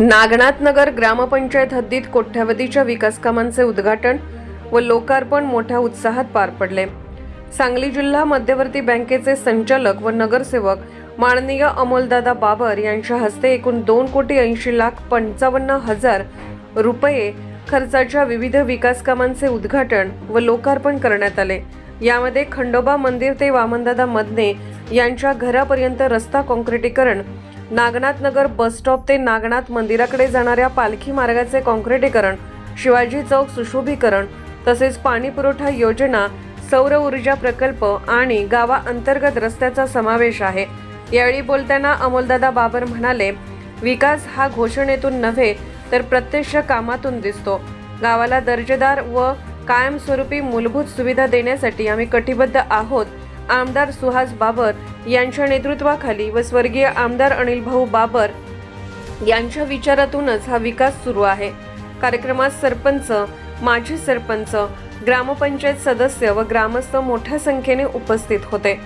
नागनाथ नगर ग्रामपंचायत हद्दीत कोट्यावधीच्या विकासकामांचे उद्घाटन व लोकार्पण मोठ्या उत्साहात पार पडले. सांगली जिल्हा मध्यवर्ती बँकेचे संचालक व नगरसेवक माननीय अमोलदादा बाबर यांच्या हस्ते एकूण दोन कोटी ऐंशी लाख पंचावन्न हजार रुपये खर्चाच्या विविध विकासकामांचे उद्घाटन व लोकार्पण करण्यात आले. यामध्ये खंडोबा मंदिर ते वामनदादा मदने यांच्या घरापर्यंत रस्ता काँक्रिटीकरण नागनाथ नगर बस स्टॉप ते नागनाथ मंदिराकडे जाणाऱ्या पालखी मार्गाचे काँक्रिटीकरण शिवाजी चौक सुशोभीकरण तसेच पाणी पुरवठा योजना सौर ऊर्जा प्रकल्प आणि गावा अंतर्गत रस्त्याचा समावेश आहे. यावेळी बोलताना अमोलदादा बाबर म्हणाले विकास हा घोषणेतून नव्हे तर प्रत्यक्ष कामातून दिसतो. गावाला दर्जेदार व कायमस्वरूपी मूलभूत सुविधा देण्यासाठी आम्ही कटिबद्ध आहोत आमदार सुहास बाबर यांच्या नेतृत्वाखाली व स्वर्गीय आमदार अनिल भाऊ बाबर यांच्या विचारातूनच हा विकास सुरू आहे. कार्यक्रमात सरपंच माजी सरपंच ग्रामपंचायत सदस्य व ग्रामस्थ मोठ्या संख्येने उपस्थित होते.